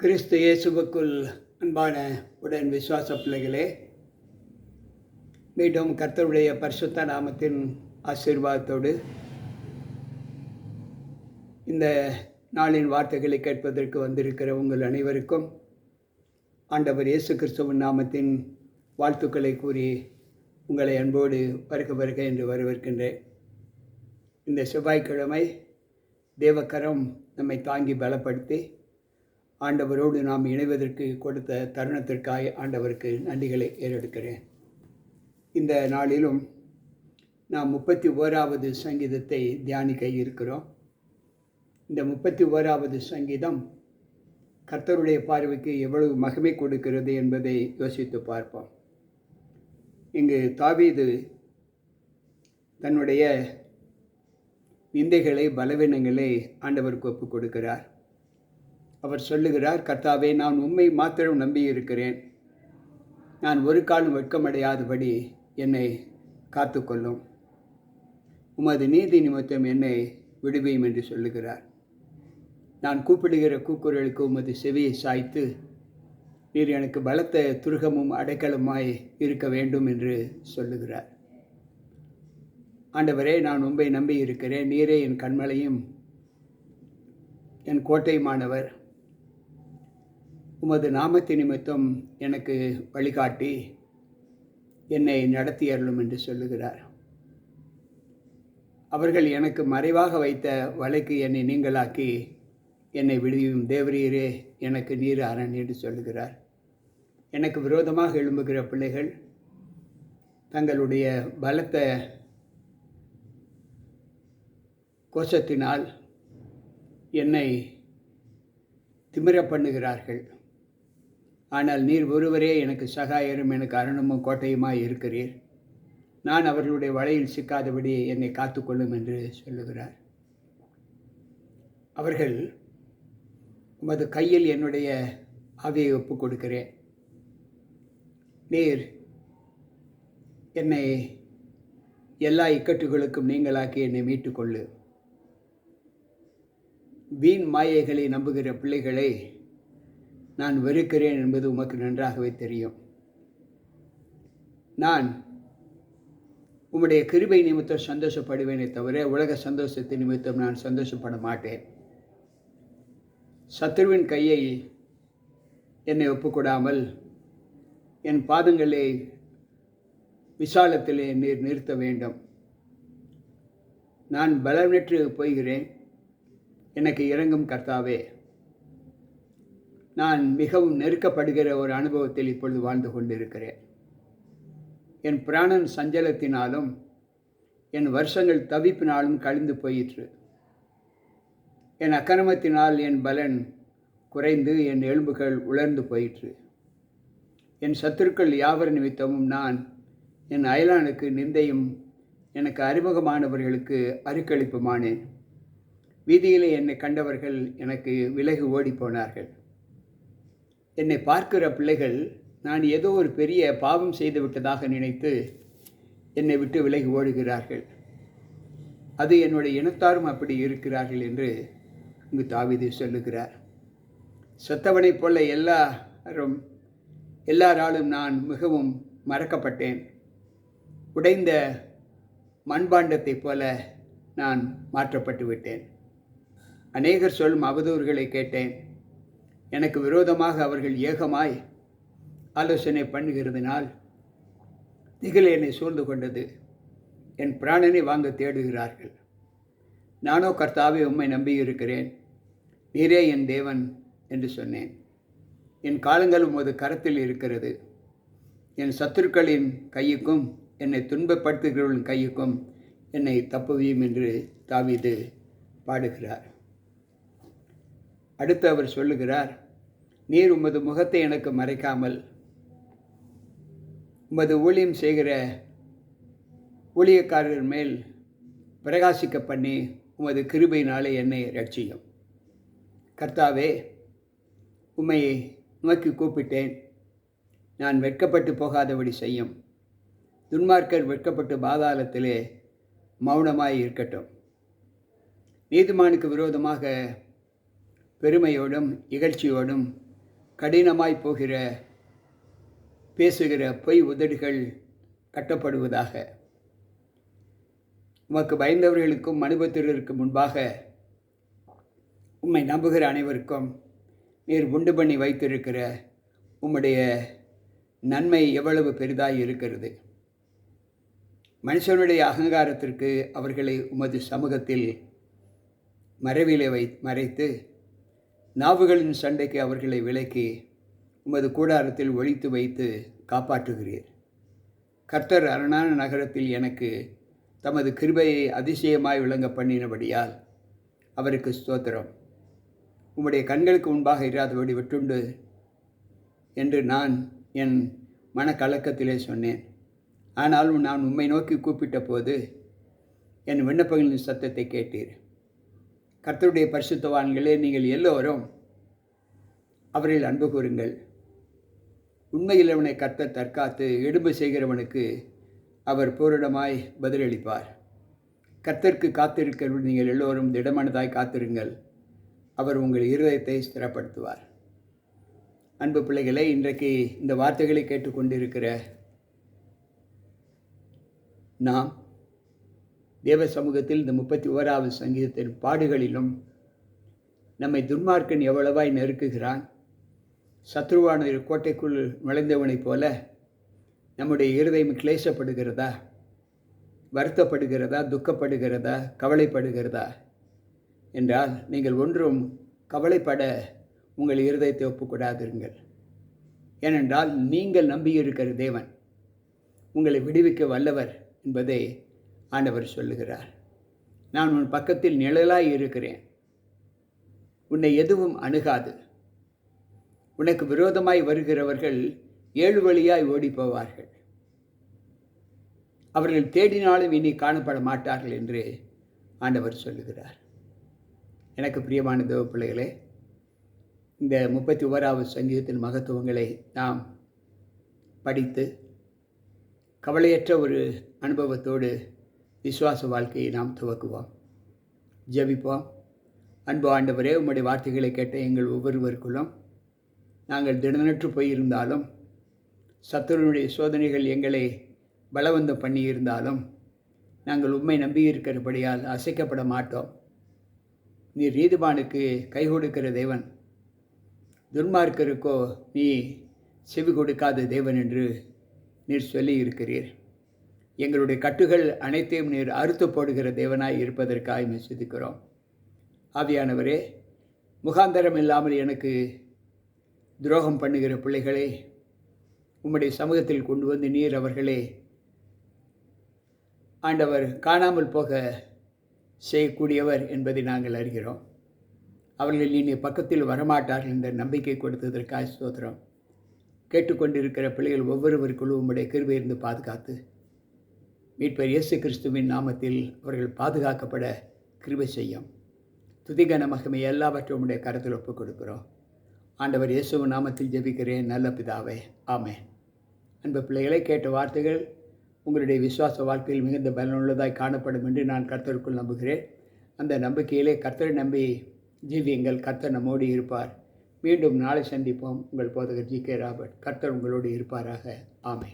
கிறிஸ்து இயேசுவுக்குள் அன்பான உடன் விசுவாச பிள்ளைகளே மீண்டும் கர்த்தருடைய பரிசுத்த நாமத்தின் ஆசீர்வாதத்தோடு இந்த நாளின் வார்த்தைகளை கேட்பதற்கு வந்திருக்கிற உங்கள் அனைவருக்கும் ஆண்டவர் இயேசு கிறிஸ்துவின் நாமத்தின் வாழ்த்துக்களை கூறி உங்களை அன்போடு வருக வருக என்று வரவேற்கின்றேன். இந்த செவ்வாய்க்கிழமை தேவக்கரம் நம்மை தாங்கி பலப்படுத்தி ஆண்டவரோடு நாம் இணைவதற்கு கொடுத்த தருணத்திற்காய் ஆண்டவருக்கு நன்றிகளை ஏறெடுக்கிறேன். இந்த நாளிலும் நாம் முப்பத்தி ஓராவது சங்கீதத்தை தியானிக்க இருக்கிறோம். இந்த முப்பத்தி ஓராவது சங்கீதம் கர்த்தருடைய பார்வைக்கு எவ்வளவு மகிமை கொடுக்கிறது என்பதை யோசித்து பார்ப்போம். இங்கு தாவீது தன்னுடைய நிந்தைகளை பலவீனங்களை ஆண்டவருக்கு ஒப்புக் கொடுக்கிறார். அவர் சொல்லுகிறார் கர்த்தாவே நான் உண்மை மாத்திரம் நம்பி இருக்கிறேன் நான் ஒரு காலம் வெட்கமடையாதபடி என்னை காத்துக்கொள்ளும். உமது நீதி நிமித்தம் என்னை விடுவியும் என்று சொல்லுகிறார். நான் கூப்பிடுகிற கூக்குரலுக்கு உமது செவியை சாய்த்து நீர் எனக்கு பலத்த துருகமும் அடைக்கலமாய் இருக்க வேண்டும் என்று சொல்லுகிறார். ஆண்டவரே நான் உண்மை நம்பி இருக்கிறேன் நீரே என் கண்மலையும் என் கோட்டையுமானவர். உமது நாமத்தை நிமித்தம் எனக்கு வழிகாட்டி என்னை நடத்தி அருளும் என்று சொல்லுகிறார். அவர்கள் எனக்கு மறைவாக வைத்த வலைக்கு என்னை நீங்களாக்கி என்னை விடுவியும். தேவரீரே எனக்கு நீர் அரண் என்று சொல்லுகிறார். எனக்கு விரோதமாக எழும்புகிற பிள்ளைகள் தங்களுடைய பலத்த கோஷத்தினால் என்னை திமிர பண்ணுகிறார்கள். ஆனால் நீர் ஒருவரே எனக்கு சகாயரும் எனக்கு அருணமும் கோட்டையுமாய் இருக்கிறீர். நான் அவர்களுடைய வலையில் சிக்காதபடி என்னை காத்துக்கொள்ளும் என்று சொல்லுகிறார். அவர்கள் உமது கையில் என்னுடைய ஆவியை ஒப்புக் கொடுக்கிறேன். நீர் என்னை எல்லா இக்கட்டுகளுக்கும் நீங்களாக்கி என்னை மீட்டுக்கொள்ளு. வீண் மாயைகளை நம்புகிற பிள்ளைகளை நான் வெறுக்கிறேன் என்பது உமக்கு நன்றாகவே தெரியும். நான் உம்முடைய கிருபை நிமித்தம் சந்தோஷப்படுவேனே தவிர உலக சந்தோஷத்தை நிமித்தம் நான் சந்தோஷப்பட மாட்டேன். சத்ருவின் கையை என்னை ஒப்புக்கூடாமல் என் பாதங்களை விசாலத்திலே நீர் நிறுத்த வேண்டும். நான் பலனற்று போய்கிறேன் எனக்கு இறங்கும் கர்த்தாவே. நான் மிகவும் நெருக்கப்படுகிற ஒரு அனுபவத்தில் இப்பொழுது வாழ்ந்து கொண்டிருக்கிறேன். என் பிராணன் சஞ்சலத்தினாலும் என் வருஷங்கள் தவிப்பினாலும் கழிந்து போயிற்று. என் அக்கிரமத்தினால் என் பலன் குறைந்து என் எலும்புகள் உலர்ந்து போயிற்று. என் சத்துருக்கள் யாவர் நிமித்தமும் நான் என் அயலானுக்கு நிந்தையும் எனக்கு அறிமுகமானவர்களுக்கு அருக்களிப்புமானேன். வீதியிலே என்னை கண்டவர்கள் எனக்கு விலகு ஓடிப்போனார்கள் என்னை பார்க்கிற பிள்ளைகள் நான் ஏதோ ஒரு பெரிய பாவம் செய்து விட்டதாக நினைத்து என்னை விட்டு விலகி ஓடுகிறார்கள். அது என்னுடைய இனத்தாரும் அப்படி இருக்கிறார்கள் என்று இங்கு தாவிது சொல்லுகிறார். செத்தவனைப் போல எல்லாரும் எல்லாராலும் நான் மிகவும் மறக்கப்பட்டேன். உடைந்த மண்பாண்டத்தைப் போல நான் மாற்றப்பட்டு விட்டேன் அநேகர் சொல்லும் அவதூறுகளை கேட்டேன். எனக்கு விரோதமாக அவர்கள் ஏகமாய் ஆலோசனை பண்ணுகிறதுனால் திகில் என்னை சூழ்ந்து கொண்டது. என் பிராணனை வாங்க தேடுகிறார்கள். நானோ கர்த்தாவே உம்மை நம்பியிருக்கிறேன். நீரே என் தேவன் என்று சொன்னேன். என் காலங்கள் உமது கரத்தில் இருக்கிறது. என் சத்துருக்களின் கையுக்கும் என்னை துன்பப்படுத்துகிறவர்களின் கையுக்கும் என்னை தப்புவியும் என்று தாவிது பாடுகிறார். அடுத்து அவர் சொல்லுகிறார் நீர் உமது முகத்தை எனக்கு மறைக்காமல் உமது ஊழியம் செய்கிற ஊழியக்காரர் மேல் பிரகாசிக்க பண்ணி உமது கிருபையினாலே என்னை ரட்சியும் கர்த்தாவே உம்மை நோக்கி கூப்பிட்டேன். நான் வெட்கப்பட்டு போகாதபடி செய்யும். துன்மார்க்கர் வெட்கப்பட்டு பாதாளத்திலே மௌனமாய் இருக்கட்டும். நீதிமானுக்கு விரோதமாக பெருமையோடும் இகழ்ச்சியோடும் கடினமாய் போகிற பேசுகிற பொய் உதடுகள் கட்டப்படுவதாக. உமக்கு பயந்தவர்களுக்கும் அனுபவத்திற்கு முன்பாக உம்மை நம்புகிற அனைவருக்கும் நீர் உண்டு பண்ணி வைத்திருக்கிற உம்முடைய நன்மை எவ்வளவு பெரிதாக இருக்கிறது. மனுஷனுடைய அகங்காரத்திற்கு அவர்களை உமது சமூகத்தில் மறைவிலே வை மறைத்து நாவுகளின் சண்டைக்கு அவர்களை விலக்கி உமது கூடாரத்தில் ஒழித்து வைத்து காப்பாற்றுகிறீர். கர்த்தர் அரணான நகரத்தில் எனக்கு தமது கிருபையை அதிசயமாய் விளங்க பண்ணினபடியால் அவருக்கு ஸ்தோத்திரம். உம்முடைய கண்களுக்கு முன்பாக இராதபடி விட்டுண்டு என்று நான் என் மனக்கலக்கத்திலே சொன்னேன். ஆனாலும் நான் உம்மை நோக்கி கூப்பிட்ட போது என் விண்ணப்பங்களின் சத்தத்தை கேட்டீர். கர்த்தருடைய பரிசுத்தவான்களே நீங்கள் எல்லோரும் அவரில் அன்பு கூறுங்கள். உண்மையில் அவனை கர்த்தர் தற்காத்து எடும்பு செய்கிறவனுக்கு அவர் பூரணமாய் பதிலளிப்பார். கர்த்தருக்கு காத்திருக்கிறவர்கள் நீங்கள் எல்லோரும் திடமனதாய் காத்திருங்கள். அவர் உங்கள் இருதயத்தை ஸ்திரப்படுத்துவார். அன்பு பிள்ளைகளை இன்றைக்கு இந்த வார்த்தைகளை கேட்டுக்கொண்டிருக்கிற நாம் தேவ சமூகத்தில் இந்த முப்பத்தி ஓராவது சங்கீதத்தின் பாடுகளிலும் நம்மை துன்மார்க்கன் எவ்வளவாய் நெருக்குகிறான் சத்ருவான கோட்டைக்குள் நுழைந்தவனைப் போல நம்முடைய இருதயம் கிளேசப்படுகிறதா வருத்தப்படுகிறதா துக்கப்படுகிறதா கவலைப்படுகிறதா என்றால் நீங்கள் ஒன்றும் கவலைப்பட உங்கள் இருதயத்தை ஒப்புக்கூடாதிருங்கள். ஏனென்றால் நீங்கள் நம்பியிருக்கிற தேவன் உங்களை விடுவிக்க வல்லவர் என்பதை ஆண்டவர் சொல்லுகிறார். நான் உன் பக்கத்தில் நிழலாய் இருக்கிறேன். உன்னை எதுவும் அணுகாது. உனக்கு விரோதமாய் வருகிறவர்கள் ஏழு வழியாய் ஓடி போவார்கள் அவர்கள் தேடினாலும் இனி காணப்பட மாட்டார்கள் என்று ஆண்டவர் சொல்லுகிறார். எனக்கு பிரியமான தேவ பிள்ளைகளே இந்த முப்பத்தி ஓராவது சங்கீதத்தின் மகத்துவங்களை நாம் படித்து கவலையற்ற ஒரு அனுபவத்தோடு விசுவாச வாழ்க்கையை நாம் துவக்குவோம். ஜெபிப்போம். அன்பு ஆண்டவரே உம்முடைய வார்த்தைகளை கேட்ட எங்கள் ஒவ்வொருவருக்குள்ளும் நாங்கள் திடனற்று போயிருந்தாலும் சத்துருனுடைய சோதனைகள் எங்களை பலவந்தம் பண்ணியிருந்தாலும் நாங்கள் உண்மை நம்பியிருக்கிறபடியால் அசைக்கப்பட மாட்டோம். நீ ரீதுபானுக்கு கை கொடுக்கிற தேவன். துன்மார்க்கருக்கோ நீ செவி கொடுக்காத தேவன் என்று நீர் சொல்லி இருக்கிறீர் எங்களுடைய கட்டுகள் அனைத்தையும் நீர் அறுத்து போடுகிற தேவனாய் இருப்பதற்காக மெசிதிக்கிறோம் ஆவியானவரே முகாந்தரம் இல்லாமல் எனக்கு துரோகம் பண்ணுகிற பிள்ளைகளை உம்முடைய சமூகத்தில் கொண்டு வந்து நீர் அவர்களே ஆண்டவர் காணாமல் போக செய்யக்கூடியவர் என்பதை நாங்கள் அறிகிறோம். அவர்கள் இனி பக்கத்தில் வரமாட்டார்கள் என்ற நம்பிக்கை கொடுத்ததற்காக சோதரம் கேட்டுக்கொண்டிருக்கிற பிள்ளைகள் ஒவ்வொருவருக்குள்ளும் உம்முடைய கிருபை இருந்து பாதுகாத்து மீட்பர் இயேசு கிறிஸ்துவின் நாமத்தில் அவர்கள் பாதுகாக்கப்பட கிருபை செய்யும். துதிகன மகமை எல்லாவற்றும் உடைய கருத்தில் ஒப்புக் கொடுக்கிறோம். ஆண்டவர் இயேசுவின் நாமத்தில் ஜெபிக்கிறேன். நல்ல பிதாவே ஆமே அன்பு பிள்ளைகளை கேட்ட வார்த்தைகள் உங்களுடைய விசுவாச வாழ்க்கையில் மிகுந்த பலனுள்ளதாய் காணப்படும் என்று நான் கர்த்தருக்குள் நம்புகிறேன். அந்த நம்பிக்கையிலே கர்த்தரை நம்பி ஜீவியங்கள். கர்த்தர் நம்மோடு இருப்பார். மீண்டும் நாளை சந்திப்போம். உங்கள் போதகர் ஜி கே ராபர்ட். கர்த்தர் உங்களோடு இருப்பாராக. ஆமே